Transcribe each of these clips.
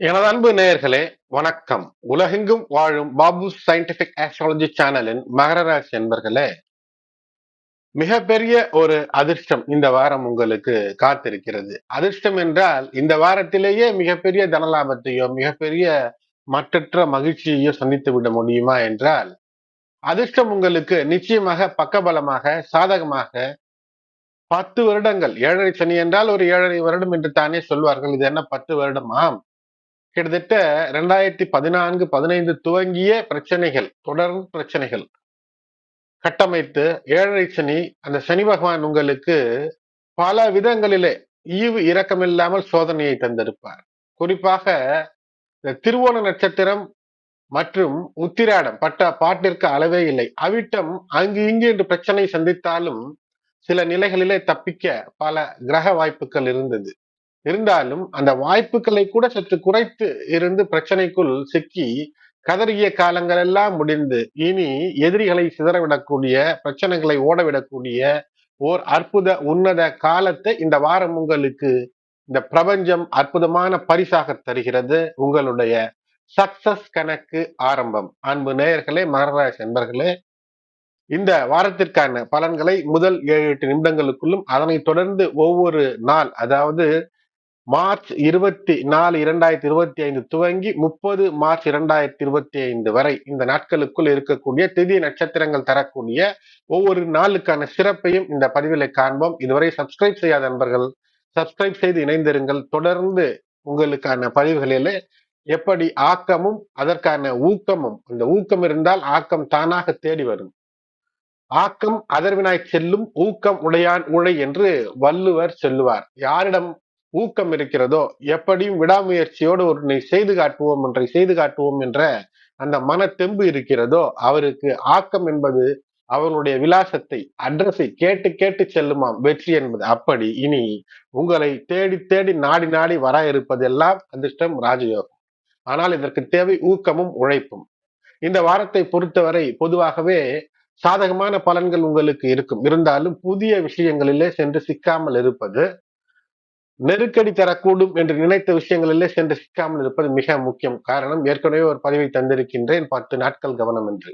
எனது அன்பு நேயர்களே வணக்கம். உலகெங்கும் வாழும் பாபு சயின்டிபிக் ஆஸ்ட்ராலஜி சேனலின் மகரராசி என்பர்களே மிகப்பெரிய ஒரு அதிர்ஷ்டம் இந்த வாரம் உங்களுக்கு காத்திருக்கிறது. அதிர்ஷ்டம் என்றால் இந்த வாரத்திலேயே மிகப்பெரிய தனலாபத்தையோ மிகப்பெரிய மற்றற்ற மகிழ்ச்சியையோ சந்தித்து விட முடியுமா என்றால் அதிர்ஷ்டம் உங்களுக்கு நிச்சயமாக பக்கபலமாக சாதகமாக பத்து வருடங்கள் ஏழரை சனி என்றால் ஒரு ஏழரை வருடம் என்று தானே சொல்வார்கள். இது என்ன பத்து வருடம் ஆம் கிட்டத்தட்ட ரெண்டாயிரத்தி பதினான்கு பதினைந்து துவங்கிய பிரச்சனைகள் தொடர் பிரச்சனைகள். கட்டமைத்து ஏழரை சனி அந்த சனி பகவான் உங்களுக்கு பல விதங்களிலே ஈவு இரக்கமில்லாமல் சோதனையை தந்திருப்பார். குறிப்பாக இந்த திருவோண நட்சத்திரம் மற்றும் உத்திராடம் பட்ட பாட்டிற்கு அளவே இல்லை. அவிட்டம் அங்கு இங்கு என்று பிரச்சனை சந்தித்தாலும் சில நிலைகளிலே தப்பிக்க பல கிரக வாய்ப்புகள் இருந்தது. இருந்தாலும் அந்த வாய்ப்புகளை கூட சற்று குறைத்து இருந்து பிரச்சனைக்குள் சிக்கி கதறிய காலங்கள் எல்லாம் முடிந்து இனி எதிரிகளை சிதறவிடக்கூடிய பிரச்சனைகளை ஓடவிடக்கூடிய ஓர் அற்புத உன்னத காலத்தை இந்த வாரம் உங்களுக்கு இந்த பிரபஞ்சம் அற்புதமான பரிசாக தருகிறது. உங்களுடைய சக்சஸ் கணக்கு ஆரம்பம். அன்பு நேயர்களே மகராஜ் நண்பர்களே இந்த வாரத்திற்கான பலன்களை முதல் ஏழு எட்டு நிமிடங்களுக்குள்ளும் அதனை தொடர்ந்து ஒவ்வொரு நாள் அதாவது மார்ச் இருபத்தி நாலு இரண்டாயிரத்தி இருபத்தி ஐந்து துவங்கி முப்பது மார்ச் இரண்டாயிரத்தி இருபத்தி ஐந்து வரை இந்த நாட்களுக்குள் இருக்கக்கூடிய திதி நட்சத்திரங்கள் தரக்கூடிய ஒவ்வொரு நாளுக்கான சிறப்பையும் இந்த பதிவில் காண்போம். இதுவரை சப்ஸ்கிரைப் செய்யாத நண்பர்கள் சப்ஸ்கிரைப் செய்து இணைந்திருங்கள். தொடர்ந்து உங்களுக்கான பதிவுகளில் எப்படி ஆக்கமும் அதற்கான ஊக்கமும் இந்த ஊக்கம் இருந்தால் ஆக்கம் தானாக தேடி வரும். ஆக்கம் அதர்வினாய் செல்லும் ஊக்கம் உடையான் உழை என்று வள்ளுவர் சொல்லுவார். யாரிடம் ஊக்கம் இருக்கிறதோ எப்படியும் விடாமுயற்சியோடு ஒன்றை செய்து காட்டுவோம் ஒன்றை செய்து காட்டுவோம் என்ற அந்த மன தெம்பு இருக்கிறதோ அவருக்கு ஆக்கம் என்பது அவனுடைய விலாசத்தை அட்ரஸை கேட்டு கேட்டு செல்லுமாம். வெற்றி என்பது. அப்படி இனி உங்களை தேடி தேடி நாடி நாடி வர இருப்பதெல்லாம் அதிர்ஷ்டம் ராஜயோகம். ஆனால் இதற்கு தேவை ஊக்கமும் உழைப்பும். இந்த வாரத்தை பொறுத்தவரை பொதுவாகவே சாதகமான பலன்கள் உங்களுக்கு இருக்கும். இருந்தாலும் புதிய விஷயங்களிலே சென்று சிக்காமல் இருப்பது நெருக்கடி தரக்கூடும் என்று நினைத்த விஷயங்களிலே சென்று சிக்காமல் இருப்பது மிக முக்கியம். காரணம் ஏற்கனவே ஒரு பதிவை தந்திருக்கின்றேன். பத்து நாட்கள் கவனம் என்று.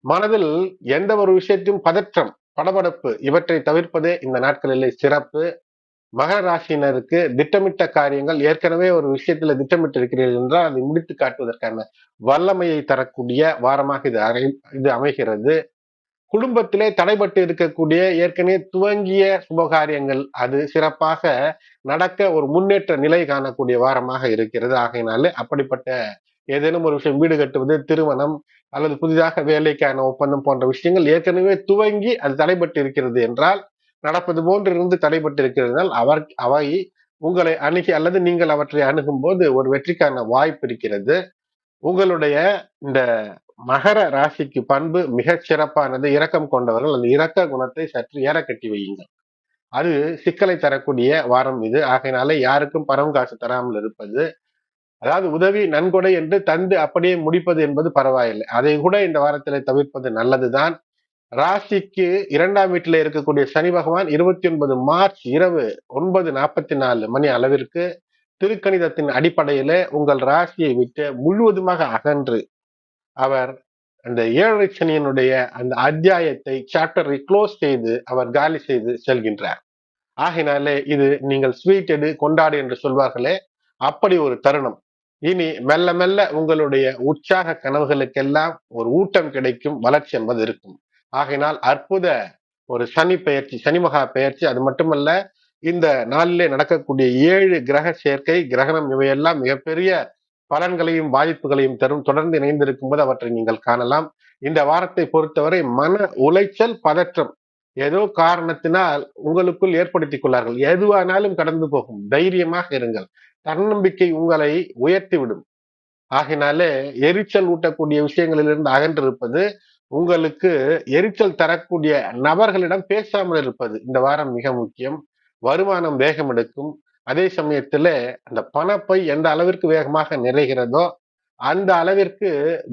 மனதில் எந்த ஒரு விஷயத்தையும் பதற்றம் படபடப்பு இவற்றை தவிர்ப்பதே இந்த நாட்களிலே சிறப்பு. மகர ராசியினருக்கு திட்டமிட்ட காரியங்கள் ஏற்கனவே ஒரு விஷயத்துல திட்டமிட்டு இருக்கிறீர்கள் என்றால் அதை முடித்து காட்டுவதற்கான வல்லமையை தரக்கூடிய வாரமாக இது இது அமைகிறது. குடும்பத்திலே தடைபட்டு இருக்கக்கூடிய ஏற்கனவே துவங்கிய சுபகாரியங்கள் அது சிறப்பாக நடக்க ஒரு முன்னேற்ற நிலை காணக்கூடிய வாரமாக இருக்கிறது. ஆகையினாலே அப்படிப்பட்ட ஏதேனும் ஒரு விஷயம் வீடு கட்டுவது திருமணம் அல்லது புதிதாக வேலைக்கான ஒப்பந்தம் போன்ற விஷயங்கள் ஏற்கனவே துவங்கி அது தடைபட்டு இருக்கிறது என்றால் நடப்பது போன்று இருந்து தடைபட்டு இருக்கிறது அவர் அவை உங்களை அணுகி அல்லது நீங்கள் அவற்றை அணுகும் போது ஒரு வெற்றிக்கான வாய்ப்பு இருக்கிறது. உங்களுடைய இந்த மகர ராசிக்கு பண்பு மிகச் சிறப்பானது. இரக்கம் கொண்டவர்கள் அந்த இரக்க குணத்தை சற்று ஏற கட்டி வையுங்கள். அது சிக்கலை தரக்கூடிய வாரம் இது. ஆகையினாலே யாருக்கும் பரம் காசு தராமல் இருப்பது. அதாவது உதவி நன்கொடை என்று தந்து அப்படியே முடிப்பது என்பது பரவாயில்லை. அதை கூட இந்த வாரத்தில் தவிர்ப்பது நல்லதுதான். ராசிக்கு இரண்டாம் வீட்டில் இருக்கக்கூடிய சனி பகவான் இருபத்தி ஒன்பது மார்ச் இரவு ஒன்பது நாற்பத்தி நாலு மணி அளவிற்கு திருக்கணிதத்தின் அடிப்படையில உங்கள் ராசியை விட்டு முழுவதுமாக அகன்று அவர் அந்த ஏழரை சனியனுடைய அந்த அத்தியாயத்தை சாப்டரை க்ளோஸ் செய்து அவர் காலி செய்து செல்கின்றார். ஆகினாலே இது நீங்கள் ஸ்வீட் எடு கொண்டாடு என்று சொல்வார்களே அப்படி ஒரு தருணம். இனி மெல்ல மெல்ல உங்களுடைய உற்சாக கனவுகளுக்கெல்லாம் ஒரு ஊட்டம் கிடைக்கும் வளர்ச்சி என்பது இருக்கும். ஆகையினால் அற்புத ஒரு சனி பெயர்ச்சி சனி மகா பெயர்ச்சி அது மட்டுமல்ல இந்த நாளிலே நடக்கக்கூடிய ஏழு கிரக சேர்க்கை கிரகணம் இவையெல்லாம் மிகப்பெரிய பலன்களையும் வாய்ப்புகளையும் தரும். தொடர்ந்து இணைந்திருக்கும் போது அவற்றை நீங்கள் காணலாம். இந்த வாரத்தை பொறுத்தவரை மன உளைச்சல் பதற்றம் ஏதோ காரணத்தினால் உங்களுக்குள் ஏற்படுத்திக் கொள்ளார்கள். எதுவானாலும் கடந்து போகும். தைரியமாக இருங்கள். தன்னம்பிக்கை உங்களை உயர்த்திவிடும். ஆகினாலே எரிச்சல் ஊட்டக்கூடிய விஷயங்களிலிருந்து அகன்றிருப்பது உங்களுக்கு எரிச்சல் தரக்கூடிய நபர்களிடம் பேசாமல் இருப்பது இந்த வாரம் மிக முக்கியம். வருமானம் வேகம் எடுக்கும் அதே சமயத்துல அந்த பணப்பை எந்த அளவிற்கு வேகமாக நிறைகிறதோ அந்த அளவிற்கு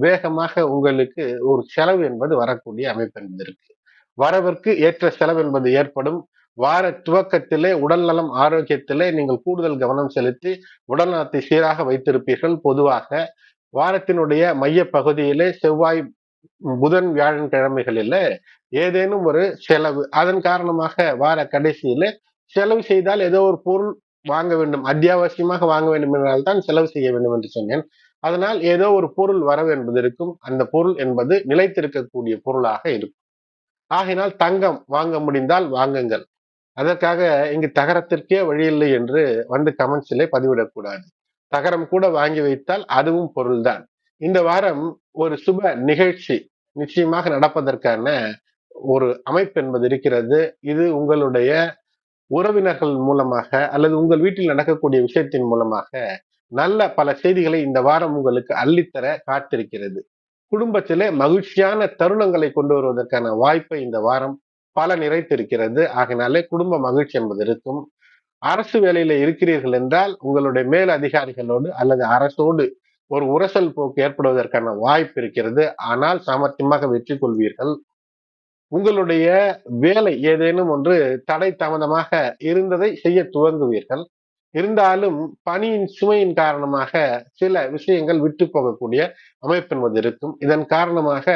வேகமாக உங்களுக்கு ஒரு செலவு என்பது வரக்கூடிய அமைப்பு என்பது இருக்கு. வரவிற்கு ஏற்ற செலவு என்பது ஏற்படும். வார துவக்கத்திலே உடல் நலம் ஆரோக்கியத்திலே நீங்கள் கூடுதல் கவனம் செலுத்தி உடல் நலத்தை சீராக வைத்திருப்பீர்கள். பொதுவாக வாரத்தினுடைய மைய பகுதியிலே செவ்வாய் புதன் வியாழன் கிழமைகளில ஏதேனும் ஒரு செலவு. அதன் காரணமாக வார கடைசியில செலவு செய்தால் ஏதோ ஒரு பொருள் வாங்க வேண்டும் அத்தியாவசியமாக வாங்க வேண்டும் என்றால் தான் செலவு செய்ய வேண்டும் என்று சொன்னேன். அதனால் ஏதோ ஒரு பொருள் வரவு என்பது இருக்கும். அந்த பொருள் என்பது நிலைத்திருக்கக்கூடிய பொருளாக இருக்கும். ஆகினால் தங்கம் வாங்க முடிந்தால் வாங்குங்கள். அதற்காக இங்கு தகரத்திற்கே வழியில்லை என்று வந்து கமெண்ட்ஸிலே பதிவிடக்கூடாது. தகரம் கூட வாங்கி வைத்தால் அதுவும் பொருள்தான். இந்த வாரம் ஒரு சுப நிகழ்ச்சி நிச்சயமாக நடப்பதற்கான ஒரு அமைப்பு என்பது இருக்கிறது. இது உங்களுடைய உறவினர்கள் மூலமாக அல்லது உங்கள் வீட்டில் நடக்கக்கூடிய விஷயத்தின் மூலமாக நல்ல பல செய்திகளை இந்த வாரம் உங்களுக்கு அள்ளித்தர காத்திருக்கிறது. குடும்பத்திலே மகிழ்ச்சியான தருணங்களை கொண்டு வருவதற்கான வாய்ப்பை இந்த வாரம் பல நிறைத்திருக்கிறது. ஆகினாலே குடும்ப மகிழ்ச்சி என்பது இருக்கும். அரசு வேலையில இருக்கிறீர்கள் என்றால் உங்களுடைய மேல் அதிகாரிகளோடு அல்லது அரசோடு ஒரு உரசல் போக்கு ஏற்படுவதற்கான வாய்ப்பு இருக்கிறது. ஆனால் சாமர்த்தியமாக வெற்றி கொள்வீர்கள். உங்களுடைய வேலை ஏதேனும் ஒன்று தடை தாமதமாக இருந்ததை செய்ய துவங்குவீர்கள். இருந்தாலும் பணியின் சுமையின் காரணமாக சில விஷயங்கள் விட்டு போகக்கூடிய அமைப்பு என்பது இருக்கும். இதன் காரணமாக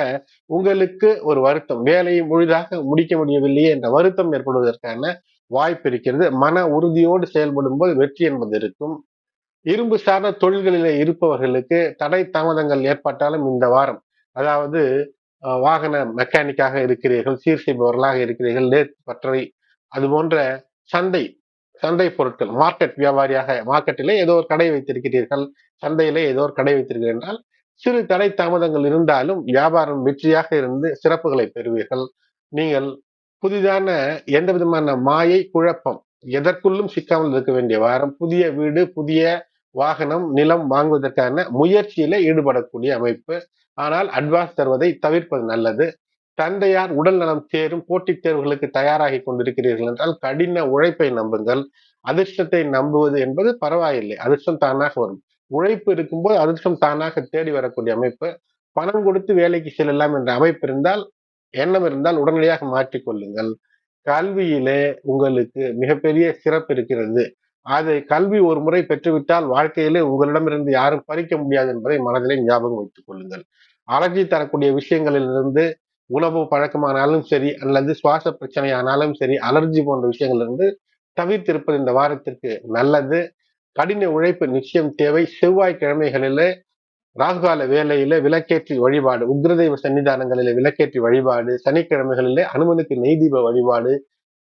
உங்களுக்கு ஒரு வருத்தம். வேலையை முழுதாக முடிக்க முடியவில்லையே என்ற வருத்தம் ஏற்படுவதற்கான வாய்ப்பு இருக்கிறது. மன உறுதியோடு செயல்படும் போது வெற்றி என்பது இருக்கும். இரும்பு சார்ந்த தொழில்களில் இருப்பவர்களுக்கு தடை தாமதங்கள் ஏற்பட்டாலும் இந்த வாரம் அதாவது வாகன மெக்கானிக்காக இருக்கிறீர்கள் சீர் செய்பவர்களாக இருக்கிறீர்கள் லேத் பற்றவை அது போன்ற சந்தை சந்தை பொருட்கள் மார்க்கெட் வியாபாரியாக மார்க்கெட்டிலே ஏதோ ஒரு கடை வைத்திருக்கிறீர்கள் சந்தையிலே ஏதோ ஒரு கடை வைத்திருக்கிறீர்கள் என்றால் சிறு தடை தாமதங்கள் இருந்தாலும் வியாபாரம் வெற்றியாக இருந்து சிறப்புகளை பெறுவீர்கள். நீங்கள் புதிதான எந்த விதமான மாயை குழப்பம் எதற்குள்ளும் சிக்காமல் இருக்க வேண்டிய வாரம் புதிய வீடு புதிய வாகனம் நிலம் வாங்குவதற்கான முயற்சியில ஈடுபடக்கூடிய அமைப்பு ஆனால் அட்வான்ஸ் தருவதை தவிர்ப்பது நல்லது. தந்தையார் உடல் நலம் தேரும் போட்டித் தேர்வுகளுக்கு தயாராகி கொண்டிருக்கிறீர்கள் என்றால் கடின உழைப்பை நம்புங்கள். அதிர்ஷ்டத்தை நம்புவது என்பது பரவாயில்லை. அதிர்ஷ்டம் தானாக வரும். உழைப்பு இருக்கும்போது அதிர்ஷ்டம் தானாக தேடி வரக்கூடிய அமைப்பு. பணம் கொடுத்து வேலைக்கு செல்லலாம் என்ற அமைப்பு இருந்தால் எண்ணம் இருந்தால் உடனடியாக மாற்றிக்கொள்ளுங்கள் கல்வியிலே உங்களுக்கு மிகப்பெரிய சிறப்பு இருக்கிறது. அதை கல்வி ஒரு முறை பெற்றுவிட்டால் வாழ்க்கையிலே உங்களிடமிருந்து யாரும் பறிக்க முடியாது என்பதை மனதிலே ஞாபகம் வைத்துக் கொள்ளுங்கள். அலர்ஜி தரக்கூடிய விஷயங்களிலிருந்து உணவு பழக்கமானாலும் சரி அல்லது சுவாச பிரச்சனையானாலும் சரி அலர்ஜி போன்ற விஷயங்களிலிருந்து தவிர்த்திருப்பது இந்த வாரத்திற்கு நல்லது. கடின உழைப்பு நிச்சயம் தேவை. செவ்வாய்க்கிழமைகளிலே ராகுகால வேலையில விளக்கேற்றி வழிபாடு உக்ரதெய்வ சன்னிதானங்களிலே விளக்கேற்றி வழிபாடு சனிக்கிழமைகளிலே அனுமனுக்கு நெய்தீப வழிபாடு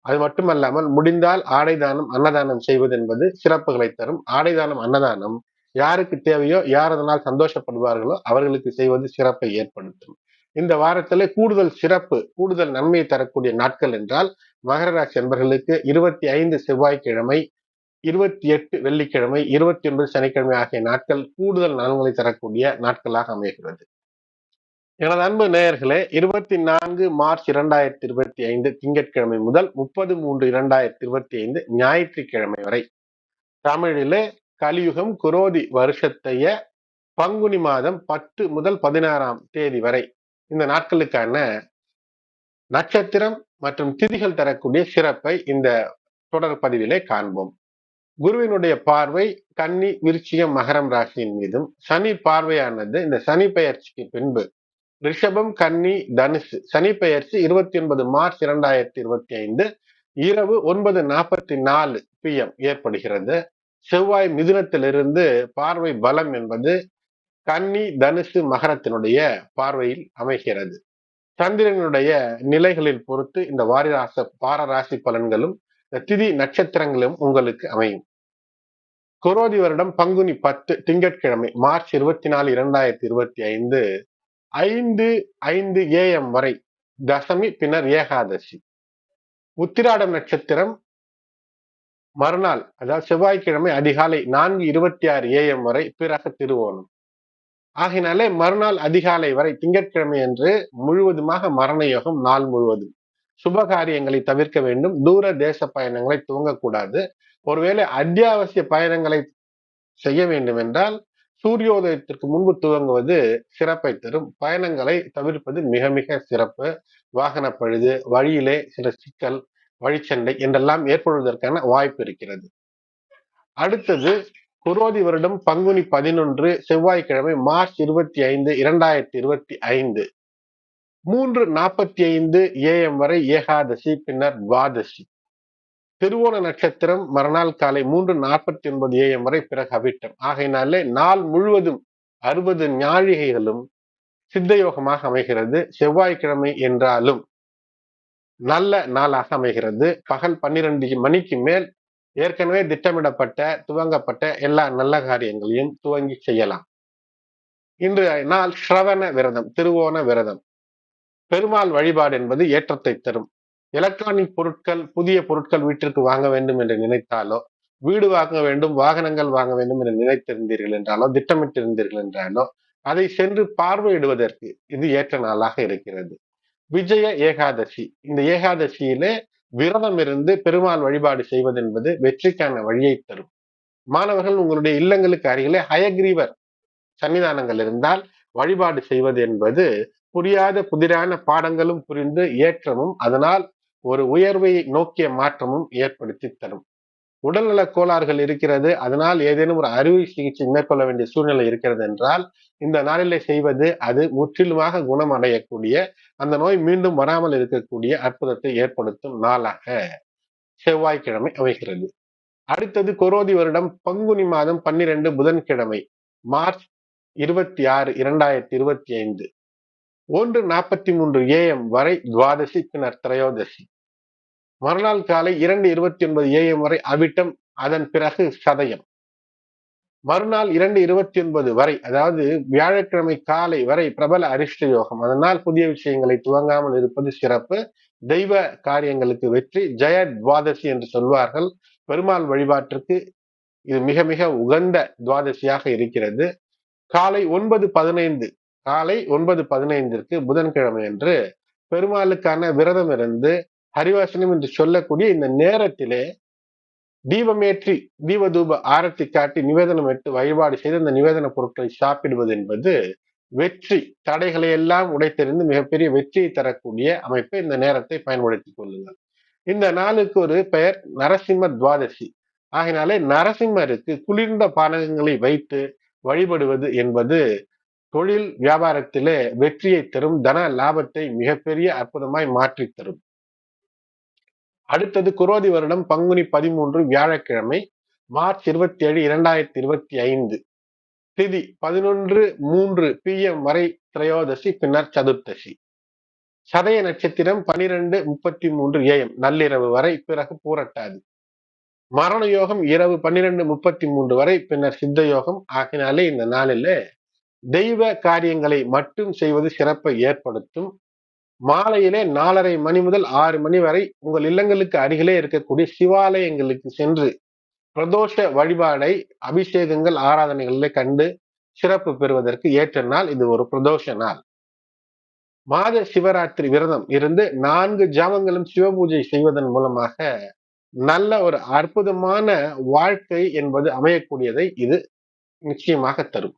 அது மட்டுமல்லாமல் முடிந்தால் ஆடை தானம் அன்னதானம் செய்வது என்பது சிறப்புகளை தரும். ஆடை தானம் அன்னதானம் யாருக்கு தேவையோ யார் அதனால் சந்தோஷப்படுவார்களோ அவர்களுக்கு செய்வது சிறப்பை ஏற்படுத்தும். இந்த வாரத்துல கூடுதல் சிறப்பு கூடுதல் நன்மையை தரக்கூடிய நாட்கள் என்றால் மகர ராசி என்பர்களுக்கு இருபத்தி ஐந்து செவ்வாய்க்கிழமை இருபத்தி எட்டு வெள்ளிக்கிழமை இருபத்தி ஒன்பது சனிக்கிழமை ஆகிய நாட்கள் கூடுதல் நலன்களை தரக்கூடிய நாட்களாக அமைகிறது. எனது அன்பு நேயர்களே இருபத்தி நான்கு மார்ச் இரண்டாயிரத்தி இருபத்தி ஐந்து திங்கட்கிழமை முதல் முப்பது மூன்று இரண்டாயிரத்தி இருபத்தி ஐந்து ஞாயிற்றுக்கிழமை வரை தமிழிலே கலியுகம் குரோதி வருஷத்தைய பங்குனி மாதம் பத்து முதல் பதினாறாம் தேதி வரை இந்த நாட்களுக்கான நட்சத்திரம் மற்றும் திதிகள் தரக்கூடிய சிறப்பை இந்த தொடர் பதிவிலே காண்போம். குருவினுடைய பார்வை கன்னி விருச்சிகம் மகரம் ராசியின் மீதும் சனி பார்வையானது இந்த சனி பெயர்ச்சிக்கு பின்பு ரிஷபம் கன்னி தனுசு. சனி பெயர்ச்சி இருபத்தி ஒன்பது மார்ச் இரண்டாயிரத்தி இருபத்தி ஐந்து இரவு ஒன்பது நாற்பத்தி நாலு பி எம் ஏற்படுகிறது. செவ்வாய் மிதுனத்திலிருந்து பார்வை பலம் என்பது கன்னி தனுசு மகரத்தினுடைய பார்வையில் அமைகிறது. சந்திரனுடைய நிலைகளில் பொறுத்து இந்த வாரிராச பாரராசி பலன்களும் திதி நட்சத்திரங்களும் உங்களுக்கு அமையும். குரோதி வருடம் பங்குனி பத்து திங்கட்கிழமை மார்ச் இருபத்தி நாலு இரண்டாயிரத்தி இருபத்தி ஐந்து ஐந்து ஐந்து ஏஎம் வரை தசமி பின்னர் ஏகாதசி. உத்திராடம் நட்சத்திரம் மறுநாள் அதாவது செவ்வாய்க்கிழமை அதிகாலை நான்கு இருபத்தி ஆறு ஏஎம் வரை பிறகு திருவோணம். ஆகினாலே மறுநாள் அதிகாலை வரை திங்கட்கிழமை அன்று முழுவதுமாக மரண யோகம் நாள் முழுவதும். சுப காரியங்களை தவிர்க்க வேண்டும். தூர தேச பயணங்களை துவங்கக்கூடாது. ஒருவேளை அத்தியாவசிய பயணங்களை செய்ய வேண்டும் என்றால் சூரியோதயத்திற்கு முன்பு துவங்குவது சிறப்பை தரும். பயணங்களை தவிர்ப்பது மிக மிக சிறப்பு. வாகன பழுது வழியிலே சில சிக்கல் வழிச்சண்டை என்றெல்லாம் ஏற்படுவதற்கான வாய்ப்பு இருக்கிறது. அடுத்தது குரோதி வருடம் பங்குனி பதினொன்று செவ்வாய்க்கிழமை மார்ச் இருபத்தி ஐந்து இரண்டாயிரத்தி இருபத்தி ஐந்து. மூன்று நாற்பத்தி ஐந்து ஏஎம் வரை ஏகாதசி பின்னர் துவாதசி. திருவோண நட்சத்திரம் மறுநாள் காலை மூன்று நாற்பத்தி ஒன்பது ஏஎம் வரை பிறகு அவிட்டம். ஆகையினாலே நாள் முழுவதும் அறுபது ஞாழிகைகளும் சித்தயோகமாக அமைகிறது. செவ்வாய்க்கிழமை என்றாலும் நல்ல நாளாக அமைகிறது. பகல் பன்னிரண்டு மணிக்கு மேல் ஏற்கனவே திட்டமிடப்பட்ட துவங்கப்பட்ட எல்லா நல்ல காரியங்களையும் துவங்கி செய்யலாம். இன்று நாள் ஸ்ரவண விரதம் திருவோண விரதம். பெருமாள் வழிபாடு என்பது ஏற்றத்தை தரும். எலக்ட்ரானிக் பொருட்கள் புதிய பொருட்கள் வீட்டிற்கு வாங்க வேண்டும் என்று நினைத்தாலோ வீடு வாங்க வேண்டும் வாகனங்கள் வாங்க வேண்டும் என்று நினைத்திருந்தீர்கள் என்றாலோ திட்டமிட்டிருந்தீர்கள் என்றாலோ அதை சென்று பார்வையிடுவதற்கு இது ஏற்ற நாளாக இருக்கிறது. விஜய ஏகாதசி. இந்த ஏகாதசியிலே விரதம் இருந்து பெருமாள் வழிபாடு செய்வது என்பது வெற்றிக்கான வழியை தரும். மாணவர்கள் உங்களுடைய இல்லங்களுக்கு அருகிலே ஹயக்ரீவர் சன்னிதானங்கள் இருந்தால் வழிபாடு செய்வது என்பது புரியாத புதிரான பாடங்களும் புரிந்து ஏற்றமும் அதனால் ஒரு உயர்வை நோக்கிய மாற்றமும் ஏற்படுத்தி தரும். உடல்நல கோளாறுகள் இருக்கிறது. அதனால் ஏதேனும் ஒரு அறுவை சிகிச்சை மேற்கொள்ள வேண்டிய சூழ்நிலை இருக்கிறது என்றால் இந்த நாளிலே செய்வது அது முற்றிலுமாக குணமடையக்கூடிய அந்த நோய் மீண்டும் வராமல் இருக்கக்கூடிய அற்புதத்தை ஏற்படுத்தும் நாளாக செவ்வாய்க்கிழமை அமைகிறது. அடுத்தது கொரோதி வருடம் பங்குனி மாதம் பன்னிரண்டு புதன்கிழமை மார்ச் இருபத்தி ஆறு இரண்டாயிரத்தி இருபத்தி ஐந்து. ஒன்று நாற்பத்தி மூன்று ஏஎம் வரை துவாதசி பின்னர் திரையோதசி. மறுநாள் காலை இரண்டு இருபத்தி ஒன்பது ஏஎம் வரை அவிட்டம் அதன் பிறகு சதயம். மறுநாள் இரண்டு இருபத்தி ஒன்பது வரை அதாவது வியாழக்கிழமை காலை வரை பிரபல அரிஷ்ட யோகம். அதனால் புதிய விஷயங்களை துவங்காமல் இருப்பது சிறப்பு. தெய்வ காரியங்களுக்கு வெற்றி ஜெய துவாதசி என்று சொல்வார்கள். பெருமாள் வழிபாட்டிற்கு இது மிக மிக உகந்த துவாதசியாக இருக்கிறது. காலை ஒன்பது பதினைந்து காலை ஒன்பது பதினைந்திற்கு புதன்கிழமை என்று பெருமாளுக்கான விரதம் இருந்து ஹரிவாசனம் என்று சொல்லக்கூடிய இந்த நேரத்திலே தீபமேற்றி தீபதூப ஆரத்தி காட்டி நிவேதனம் எடுத்து வழிபாடு செய்து அந்த நிவேதன பொருட்களை சாப்பிடுவது என்பது வெற்றி தடைகளை எல்லாம் உடைத்தெறிந்து மிகப்பெரிய வெற்றியை தரக்கூடிய அமைப்பை இந்த நேரத்தை பயன்படுத்திக் கொள்ளுங்கள். இந்த நாளுக்கு ஒரு பெயர் நரசிம்ம துவாதசி. ஆகினாலே நரசிம்மருக்கு குளிர்ந்த பானகங்களை வைத்து வழிபடுவது என்பது தொழில் வியாபாரத்திலே வெற்றியை தரும் தன லாபத்தை மிகப்பெரிய அற்புதமாய் மாற்றி தரும். அடுத்தது குரோதி வருடம் பங்குனி பதிமூன்று வியாழக்கிழமை மார்ச் இருபத்தி ஏழு இரண்டாயிரத்தி இருபத்தி ஐந்து திதி பதினொன்று மூன்று பி எம் வரை திரையோதசி பின்னர் சதுர்த்தசி. சதய நட்சத்திரம் பனிரெண்டு முப்பத்தி மூன்று ஏஎம் நள்ளிரவு வரை பிறகு பூரட்டாது. மரண யோகம் இரவு பன்னிரெண்டு முப்பத்தி மூன்று வரை பின்னர் சித்த யோகம் ஆகினாலே இந்த நாளில தெய்வ காரியங்களை மட்டும் செய்வது சிறப்பை ஏற்படுத்தும். மாலையிலே நாலரை மணி முதல் ஆறு மணி வரை உங்கள் இல்லங்களுக்கு அருகிலே இருக்கக்கூடிய சிவாலயங்களுக்கு சென்று பிரதோஷ வழிபாடை அபிஷேகங்கள் ஆராதனைகளிலே கண்டு சிறப்பு பெறுவதற்கு ஏற்ற நாள் இது ஒரு பிரதோஷ நாள். மாத சிவராத்திரி விரதம் இருந்து நான்கு ஜாமங்களும் சிவபூஜை செய்வதன் மூலமாக நல்ல ஒரு அற்புதமான வாழ்க்கை என்பது அமையக்கூடியதை இது நிச்சயமாக தரும்.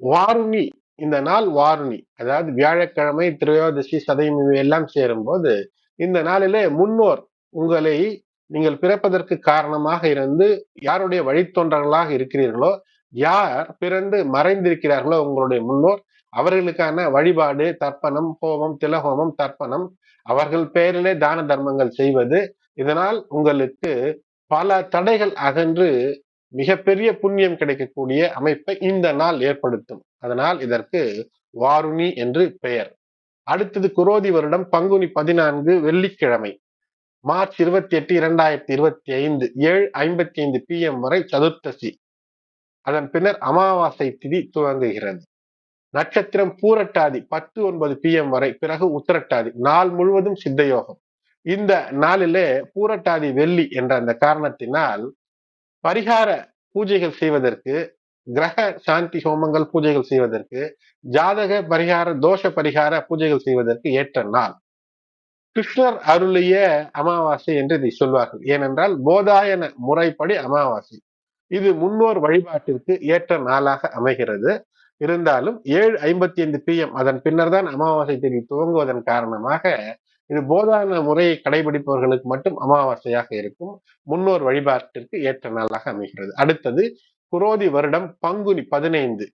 வாருணி இந்த நாள் வாருணி. அதாவது வியாழக்கிழமை திரையோதசி சதயம் எல்லாம் சேரும் போது இந்த நாளிலே முன்னோர் உங்களை நீங்கள் பிறப்பதற்கு காரணமாக இருந்து யாருடைய வழித்தொன்றர்களாக இருக்கிறீர்களோ யார் பிறந்து மறைந்திருக்கிறார்களோ உங்களுடைய முன்னோர் அவர்களுக்கான வழிபாடு தர்ப்பணம் ஹோமம் திலஹோமம் தர்ப்பணம் அவர்கள் பெயரிலே தான தர்மங்கள் செய்வது இதனால் உங்களுக்கு பல தடைகள் அகன்று மிகப்பெரிய புண்ணியம் கிடைக்கக்கூடிய அமைப்பை இந்த நாள் ஏற்படுத்தும். அதனால் இதற்கு வாருணி என்று பெயர். அடுத்தது குரோதி வருடம் பங்குனி பதினான்கு வெள்ளிக்கிழமை. மார்ச் இருபத்தி எட்டு இரண்டாயிரத்தி இருபத்தி ஐந்து ஏழு ஐம்பத்தி ஐந்து பி எம் வரை சதுர்த்தசி. அதன் பின்னர் அமாவாசை திதி துவங்குகிறது. நட்சத்திரம் பூரட்டாதி பத்து ஒன்பது பி எம் வரை பிறகு உத்தரட்டாதி நாள் முழுவதும் சித்தயோகம் இந்த நாளிலே பூரட்டாதி வெள்ளி என்ற அந்த காரணத்தினால் பரிகார பூஜைகள் செய்வதற்கு கிரக சாந்தி ஹோமங்கள் பூஜைகள் செய்வதற்கு ஜாதக பரிகார தோஷ பரிகார பூஜைகள் செய்வதற்கு ஏற்ற நாள். கிருஷ்ணர் அருளிய அமாவாசை என்று இதை சொல்வார்கள். ஏனென்றால் போதாயன முறைப்படி அமாவாசை. இது முன்னோர் வழிபாட்டிற்கு ஏற்ற நாளாக அமைகிறது. இருந்தாலும் ஏழு ஐம்பத்தி ஐந்து பி எம் அதன் பின்னர் தான் அமாவாசை தேதி துவங்குவதன் காரணமாக இது போதான முறையை கடைபிடிப்பவர்களுக்கு மட்டும் அமாவாசையாக இருக்கும். முன்னோர் வழிபாட்டிற்கு ஏற்ற நாளாக அமைகிறது. அடுத்தது குரோதி வருடம் பங்குனி பதினைந்து.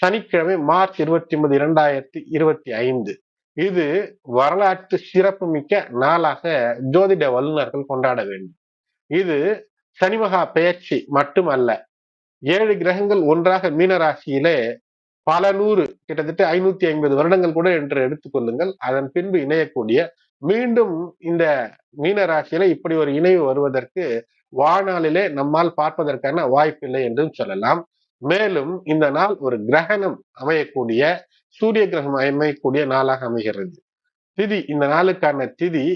சனிக்கிழமை மார்ச் இருபத்தி ஒன்பது இரண்டாயிரத்தி இருபத்தி ஐந்து. இது வரலாற்று சிறப்புமிக்க நாளாக ஜோதிட வல்லுநர்கள் கொண்டாட வேண்டும். இது சனிமகா பெயர்ச்சி மட்டுமல்ல ஏழு கிரகங்கள் ஒன்றாக மீனராசியிலே பல நூறு கிட்டத்தட்ட ஐநூத்தி ஐம்பது வருடங்கள் கூட என்று எடுத்துக்கொள்ளுங்கள் அதன் பின்பு இணையக்கூடிய மீண்டும் இந்த மீன ராசியில இப்படி ஒரு இணைவு வருவதற்கு வாழ்நாளிலே நம்மால் பார்ப்பதற்கான வாய்ப்பில்லை என்றும் சொல்லலாம். மேலும் இந்த நாள் ஒரு கிரகணம் அமையக்கூடிய சூரிய கிரகம் அமையக்கூடிய நாளாக அமைகிறது. திதி இந்த நாளுக்கான திதி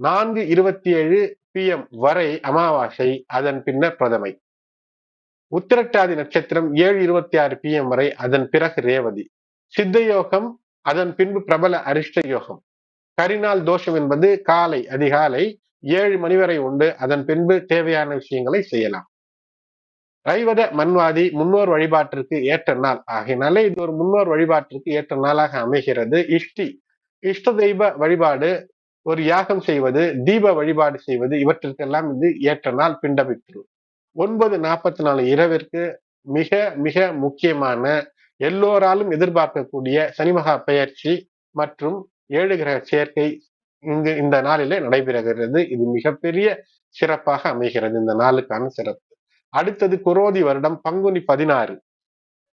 நான்கு இருபத்தி ஏழு பி எம் வரை அமாவாசை அதன் பின்னர் பிரதமை. உத்திரட்டாதி நட்சத்திரம் ஏழு இருபத்தி ஆறு பி எம் வரை அதன் பிறகு ரேவதி. சித்த யோகம் அதன் பின்பு பிரபல அரிஷ்ட யோகம் கரிநாள் தோஷம் என்பது காலை அதிகாலை ஏழு மணி வரை உண்டு. அதன் பின்பு தேவையான விஷயங்களை செய்யலாம். ரைவத மண்வாதி முன்னோர் வழிபாட்டிற்கு ஏற்ற நாள். ஆகையினாலே இது ஒரு முன்னோர் வழிபாட்டிற்கு ஏற்ற நாளாக அமைகிறது. இஷ்டி இஷ்ட தெய்வ வழிபாடு ஒரு யாகம் செய்வது தீப வழிபாடு செய்வது இவற்றிற்கெல்லாம் இது ஏற்ற நாள் பிண்டமிட்டு ஒன்பது நாற்பத்தி நாலு இரவிற்கு மிக மிக முக்கியமான எல்லோராலும் எதிர்பார்க்கக்கூடிய சனிமகா பெயர்ச்சி மற்றும் ஏழு கிரக சேர்க்கை இங்கு இந்த நாளிலே நடைபெறுகிறது. இது மிகப்பெரிய சிறப்பாக அமைகிறது. இந்த நாளுக்கான சிறப்பு. அடுத்தது குரோதி வருடம் பங்குனி பதினாறு.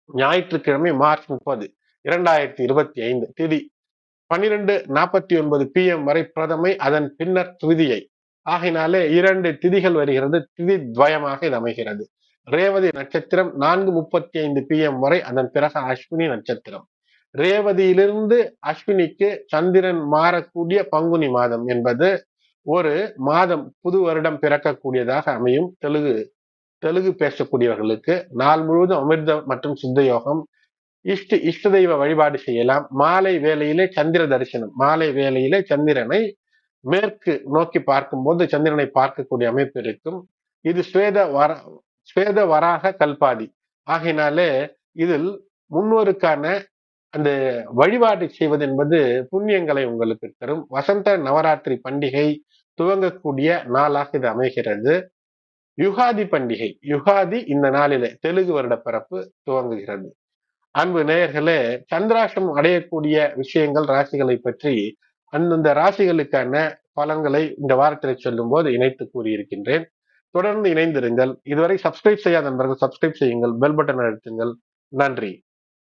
ஞாயிற்றுக்கிழமை மார்ச் முப்பது இரண்டாயிரத்தி இருபத்தி ஐந்து. திதி பன்னிரெண்டு நாற்பத்தி ஒன்பது பி எம் வரை பிரதமை அதன் பின்னர் திருதியை ஆகினாலே இரண்டு திதிகள் வருகிறது. திதி துவயமாக இது அமைகிறது. ரேவதி நட்சத்திரம் நான்கு முப்பத்தி ஐந்து பி எம் வரை அதன் பிறகு அஸ்வினி நட்சத்திரம். ரேவதியிலிருந்து அஸ்வினிக்கு சந்திரன் மாறக்கூடிய பங்குனி மாதம் என்பது ஒரு மாதம் புது வருடம் பிறக்கக்கூடியதாக அமையும். தெலுங்கு தெலுங்கு பேசக்கூடியவர்களுக்கு நாள் முழுவதும் அமிர்தம் மற்றும் சித்த யோகம் இஷ்ட இஷ்ட தெய்வ வழிபாடு செய்யலாம். மாலை வேலையிலே சந்திர தரிசனம் மாலை வேலையிலே சந்திரனை மேற்கு நோக்கி பார்க்கும்போது சந்திரனை பார்க்கக்கூடிய அமைப்பு இருக்கும். இது ஸ்வேத வர ஸ்வேத வராக கல்பாதி. ஆகையினாலே இதில் முன்னோருக்கான அந்த வழிபாடு செய்வது என்பது புண்ணியங்களை உங்களுக்கு தரும். வசந்த நவராத்திரி பண்டிகை துவங்கக்கூடிய நாளாக இது அமைகிறது. யுகாதி பண்டிகை யுகாதி இந்த நாளிலே தெலுங்கு வருட பிறப்பு துவங்குகிறது. அன்பு நேயர்களே சந்திராஷ்டம் அடையக்கூடிய விஷயங்கள் ராசிகளை பற்றி அந்தந்த ராசிகளுக்கான பலன்களை இந்த வாரத்தில் சொல்லும் போது இணைத்து கூறியிருக்கின்றேன். தொடர்ந்து இணைந்திருங்கள். இதுவரை சப்ஸ்கிரைப் செய்யாத நண்பர்கள் சப்ஸ்கிரைப் செய்யுங்கள். பெல் பட்டன் அழுத்துங்கள். நன்றி.